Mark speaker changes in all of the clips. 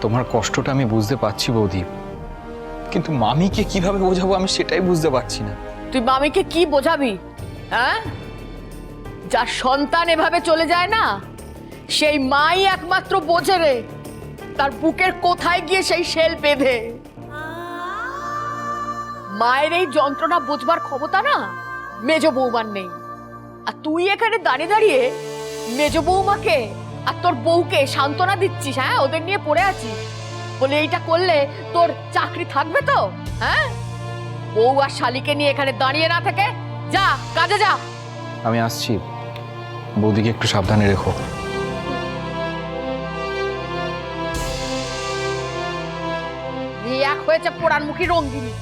Speaker 1: তোমার কষ্টটা আমি বুঝতে পারছি বৌদি। কিন্তু মামিকে কীভাবে বোঝাবো আমি সেটাই বুঝতে পারছি না।
Speaker 2: তুই মামিকে কি বোঝাবি? হ্যাঁ? যার সন্তান এভাবে চলে যায় না, সেই মাই একমাত্র বোঝে রে। তার বুকের কোথায় গিয়ে সেই শেল বেঁধে? মায়ের এই যন্ত্রণা বোঝবার ক্ষমতা না, মেজ বৌমার নেই। আর তুই এখানে দাঁড়িয়ে দাঁড়িয়ে মেজ বৌমাকে আর তোর বউকে সান্ত্বনা দিচ্ছিস হ্যাঁ? ওদের নিয়ে পড়ে আছিস। বলে এইটা করলে তোর চাকরি থাকবে তো হ্যাঁ? বউ আর শালিকে নিয়ে এখানে দাঁড়িয়ে না থেকে যা কাজে যা।
Speaker 1: আমি আসছি। বৌদিকে একটু সাবধানে রেখো।
Speaker 2: এক হয়েছে পোড়ার মুখী রঙ্গিনী।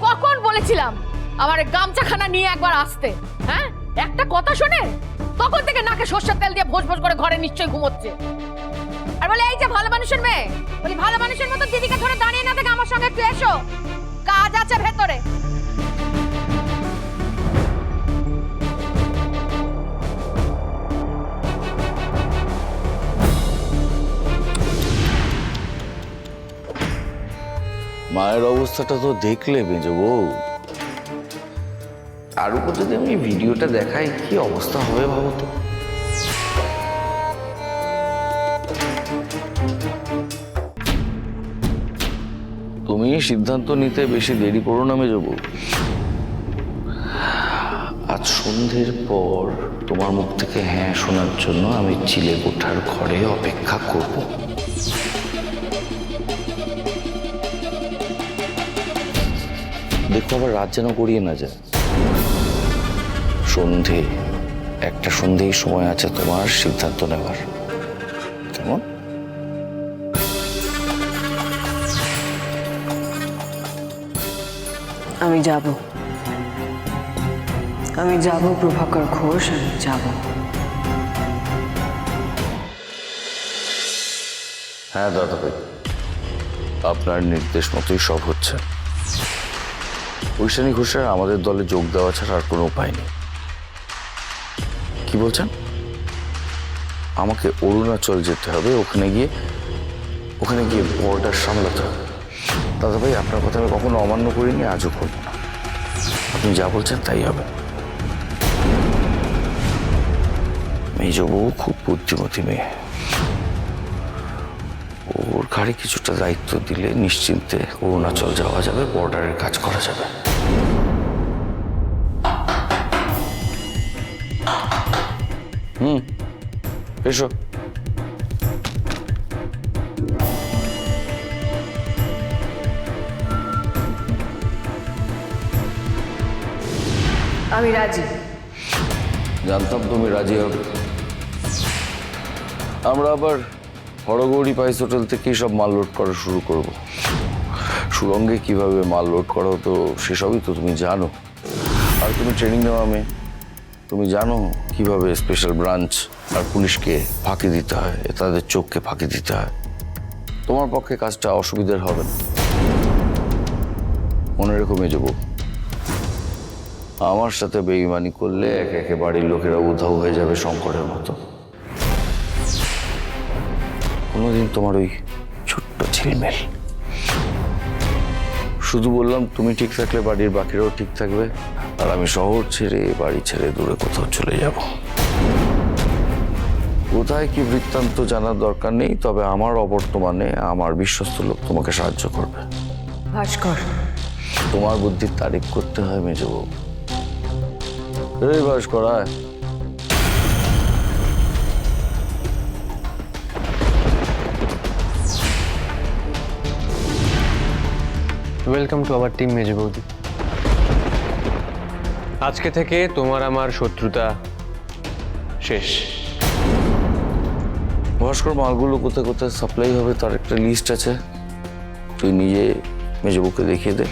Speaker 2: কখন বলেছিলাম আমার গামছাখানা নিয়ে একবার আসতে হ্যাঁ? একটা কথা শোনে? তখন থেকে নাকে সর্ষের তেল দিয়ে ভোজ ভোজ করে ঘরে নিশ্চয়ই ঘুমোচ্ছে? আর বলে, এই যে ভালো মানুষের মেয়ে, বলি, ভালো মানুষের মতো দিদিকে ধরে দাঁড়িয়ে না থেকে আমার সঙ্গে একটু এসো। কাজ আছে ভেতরে।
Speaker 3: মায়ের অবস্থাটা তো দেখলে মেজ বউ তার উপর যদি আমি ভিডিওটা দেখাই, কি অবস্থা হবে ভাবো তো? তুমি সিদ্ধান্ত নিতে বেশি দেরি করো না মেজ বউ আজ সন্ধ্যের পর তোমার মুখ থেকে হ্যাঁ শোনার জন্য আমি চিলে কোঠার ঘরে অপেক্ষা করব। দেখো আবার রাত যেন করিয়ে না যায়। সন্ধে। একটা সন্ধেই সময় আছে তোমার সিদ্ধান্ত নেওয়ার। কেমন?
Speaker 4: আমি যাব। আমি যাব প্রভাকর ঘোষ আমি যাব।
Speaker 3: হ্যাঁ দাদা ভাই আপনার নির্দেশ মতোই সব হচ্ছে। ঐশানী ঘোষের আমাদের দলে যোগ দেওয়া ছাড়া আর কোনো উপায় নেই। কি বলছেন? আমাকে অরুণাচল যেতে হবে, ওখানে গিয়ে ওখানে গিয়ে বর্ডার সামলাতে হবে। দাদা ভাই, আপনার কথা আমি কখনো অমান্য করিনি, আজও করব না। আপনি যা বলছেন তাই হবে। মেজবউ খুব বুদ্ধিমতী মেয়ে। ওর ঘাড়ে কিছুটা দায়িত্ব দিলে নিশ্চিন্তে অরুণাচল যাওয়া যাবে, বর্ডারের কাজ করা যাবে। হুম এসো।
Speaker 4: আমি রাজি।
Speaker 3: জানতাম তুমি রাজি হবে। আমরা আবার হরগৌরী পাইস হোটেল থেকেই সব মাল লোড করা শুরু করব। সুরঙ্গে কীভাবে মাল লোড করা হতো সেসবই তো তুমি জানো। আর তুমি ট্রেনিং নেওয়া মেয়ে। তুমি জানো কীভাবে স্পেশাল ব্রাঞ্চ আর পুলিশকে ফাঁকি দিতে হয় তাদের চোখকে ফাঁকি দিতে হয়। তোমার পক্ষে কাজটা অসুবিধার হবে না। মনে রেখো মেজবু আমার সাথে বেইমানি করলে একে একে বাড়ির লোকেরা উধাও হয়ে যাবে শঙ্করের মতো। কোনোদিন তোমার ওই ছোট্ট ঝিলমেল শুধু বললাম, তুমি ঠিক থাকলে বাড়ির বাকিরাও ঠিক থাকবে। আর আমি শহর ছেড়ে বাড়ি ছেড়ে দূরে কোথাও চলে যাব। কোথায় কি বৃত্তান্ত জানার দরকার নেই তবে আমার অবর্তমানে আমার বিশ্বস্ত লোক তোমাকে সাহায্য করবে।
Speaker 4: ভাস্কর।
Speaker 3: তোমার বুদ্ধির তারিফ করতে হয় মেজবু এই বাস করায়
Speaker 5: ওয়েলকাম টু আওয়ার টিম মেজ বৌদি আজকে থেকে তোমার আমার শত্রুতা শেষ।
Speaker 3: ভাস্কর মালগুলো কোথায় কোথায় সাপ্লাই হবে তার একটা লিস্ট আছে। তুই নিজে মেজবুকে দেখিয়ে দে।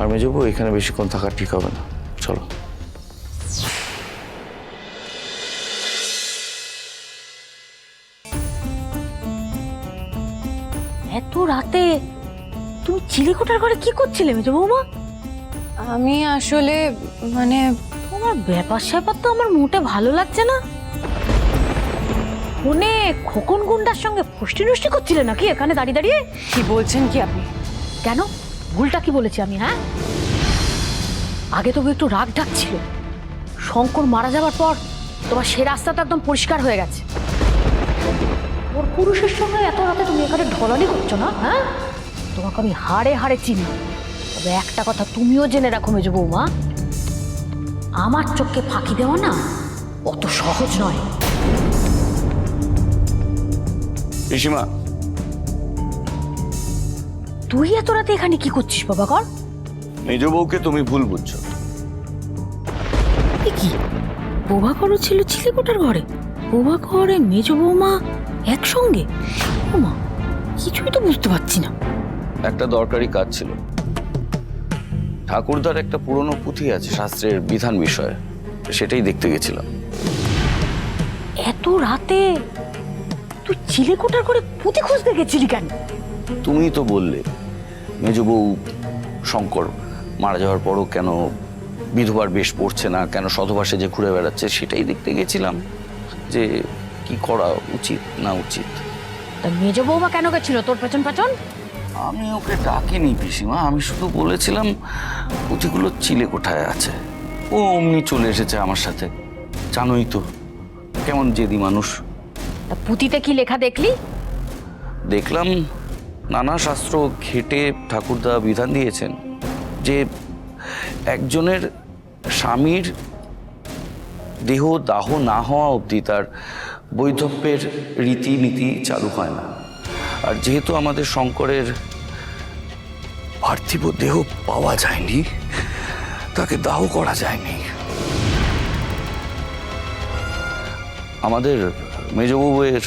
Speaker 3: আর মেজবু এখানে বেশিক্ষণ থাকা ঠিক হবে না। চলো।
Speaker 2: এত রাতে তুমি চিলেকোঠার ঘরে কি করছিলে মেজো বৌমা?
Speaker 4: আমি আসলে মানে
Speaker 2: তোমার ব্যাপার স্যাপার তো আমার মোটে ভালো লাগছে না।
Speaker 6: ফোনে খোকন গুন্ডার সঙ্গে ফুষ্টি নষ্টি করছিলে নাকি এখানে দাঁড়িয়ে দাঁড়িয়ে?
Speaker 7: কি বলছেন কি আপনি?
Speaker 6: কেন? ভুলটা কি বলেছি আমি হ্যাঁ? আগে তবু একটু রাগ ঢাক ছিল শঙ্কর মারা যাওয়ার পর তোমার সে রাস্তা তো একদম পরিষ্কার হয়ে গেছে। ওর পুরুষের সঙ্গে এত রাতে তুমি এখানে ঢলানি করছ না হ্যাঁ? তোমাকে আমি হাড়ে হাড়ে চিনি। তবে একটা কথা তুমিও জেনে রাখো মেজ বৌমা। আমার চোখকে ফাঁকি দেওয়া না অত সহজ নয়।
Speaker 3: পিসিমা।
Speaker 6: তুই এত রাতে এখানে কি করছিস বাবা কর
Speaker 3: মেজ বউকে তুমি ভুল বুঝছ।
Speaker 6: এ কি? প্রভাকরও ছিল চিলেকোটার ঘরে। প্রভাকরে মেজ বৌমা একসঙ্গে? ওমা কিছুই তো বুঝতে পারছি না।
Speaker 3: একটা দরকারি কাজ ছিল। ঠাকুরদার একটা পুরনো পুঁথি আছে শাস্ত্রের বিধান বিষয়ে সেটাই দেখতে গেছিলাম।
Speaker 6: এত রাতে তুই চিলেকোটার করে পুঁতি খুঁজতে গেছিলি কেন?
Speaker 3: তুমি তো বললে মেজ বউ শঙ্কর মারা যাওয়ার পরও কেন বিধবার বেশ পড়ছে না কেন সধবাসে যে ঘুরে বেড়াচ্ছে সেটাই দেখতে গেছিলাম যে কি করা উচিত না উচিত।
Speaker 6: তা মেজ বৌমা কেন গেছিল তোর পেছন পেছন?
Speaker 3: আমি ওকে ডাকিনি পিসিমা আমি শুধু বলেছিলাম পুঁথিগুলো চিলে কোঠায় আছে। ও অমনি চলে এসেছে আমার সাথে। জানোই তো কেমন জেদি মানুষ।
Speaker 6: তা পুঁতিতে কি লেখা দেখলি?
Speaker 3: দেখলাম নানা শাস্ত্র ঘেটে ঠাকুরদা বিধান দিয়েছেন যে একজনের স্বামীর দেহ দাহ না হওয়া অবধি তার বৈধব্যের রীতিনীতি চালু হয় না। আর যেহেতু আমাদের শঙ্করের পার্থিব দেহ পাওয়া যায়নি, তাকে দাহ করা যায়নি। আমাদের মেজবউয়ের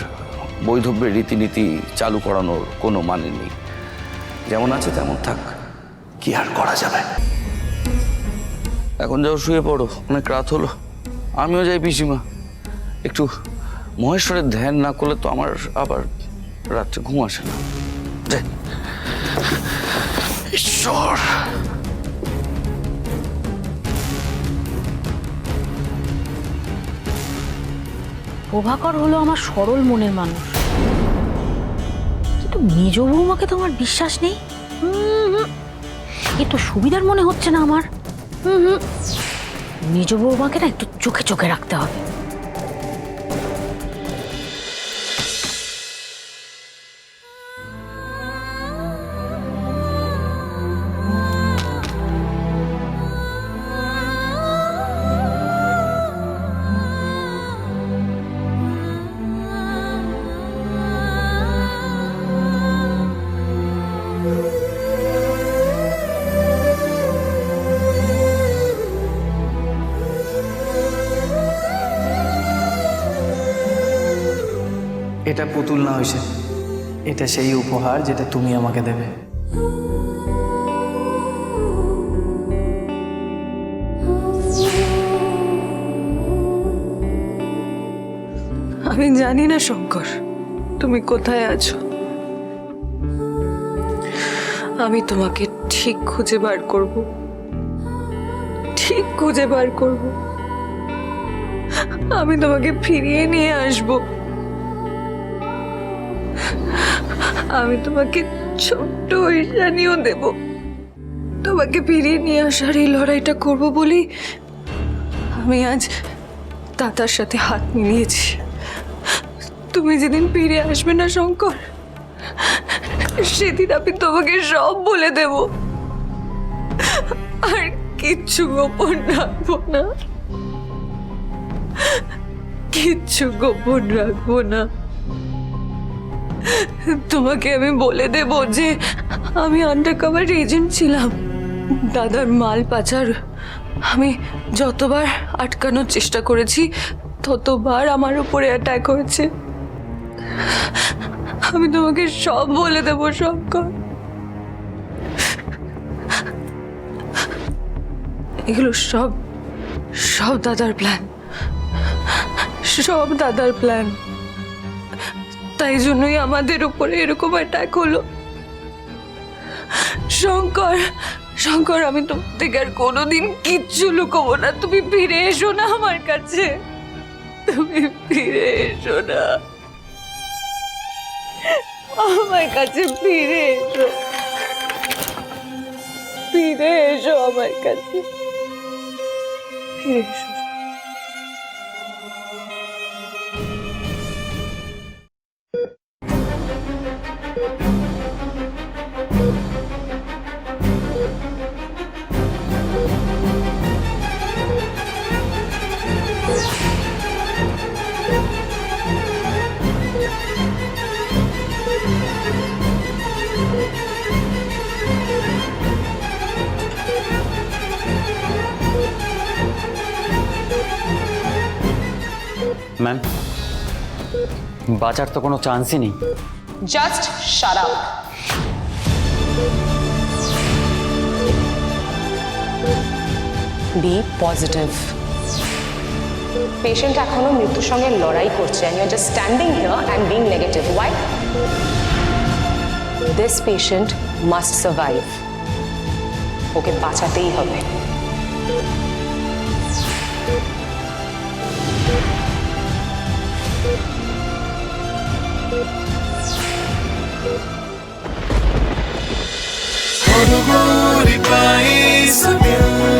Speaker 3: বৈধব্যের রীতিনীতি চালু করানোর কোনো মানে নেই। যেমন আছে তেমন থাক, কি আর করা যাবে? এখন যাও, শুয়ে পড়ো, অনেক রাত হলো। আমিও যাই, পিসিমা। একটু মহেশ্বরের ধ্যান না করলে তো আমার আবার রাত্রে ঘুম আসে না। ঈশ্বর!
Speaker 6: প্রভাকর হলো আমার সরল মনের মানুষ। কিন্তু মেজ বৌমাকে তো আমার বিশ্বাস নেই। এ তো সুবিধার মনে হচ্ছে না আমার। মেজ বৌমাকে না একটু চোখে চোখে রাখতে হবে।
Speaker 8: এটা পুতুল না হয়েছে এটা সেই উপহার যেটা তুমি আমাকে দেবে।
Speaker 7: আমি জানি না, শঙ্কর, তুমি কোথায় আছো। আমি তোমাকে ঠিক খুঁজে বার করব। ঠিক খুঁজে বার করব। আমি তোমাকে ফিরিয়ে নিয়ে আসব। আমি তোমাকে ছোট্ট ঈশানিও দেব। তোমাকে ফিরিয়ে নিয়ে আসার এই লড়াইটা করব বলেই আমি আজ দাদার সাথে হাত মিলিয়েছি। তুমি যেদিন ফিরে আসবে না, শঙ্কর, সেদিন আমি তোমাকে সব বলে দেব। আর কিচ্ছু গোপন রাখব না। কিচ্ছু গোপন রাখব না। তোমাকে আমি বলে দেব যে আমি আন্ডার কভার এজেন্ট ছিলাম। দাদার মাল পাচার আমি যতবার আটকানোর চেষ্টা করেছি, ততবার আমার উপরে অ্যাটাক হয়েছে। আমি তোমাকে সব বলে দেবো শঙ্কর এগুলো সব সব দাদার প্ল্যান সব দাদার প্ল্যান তাই জন্যই আমাদের উপরে এরকম অ্যাটাক হলো। শঙ্কর শঙ্কর, আমি তোমার থেকে আর কোনোদিন কিচ্ছু লুকোবো না। তুমি ফিরে এসো না আমার কাছে। তুমি ফিরে এসো না। আমার কাছে ফিরে এসো। ফিরে এসো আমার কাছে। ফিরে এসো।
Speaker 9: ম্যাম বাজার তো কোনো চান্সই নেই।
Speaker 10: Just Sara B positive patient এখনও মৃত্যুর সঙ্গে লড়াই করছে and you are just standing here and being negative why this patient must survive okay বাঁচাতেই হবে।
Speaker 11: Orgulho e país sabiam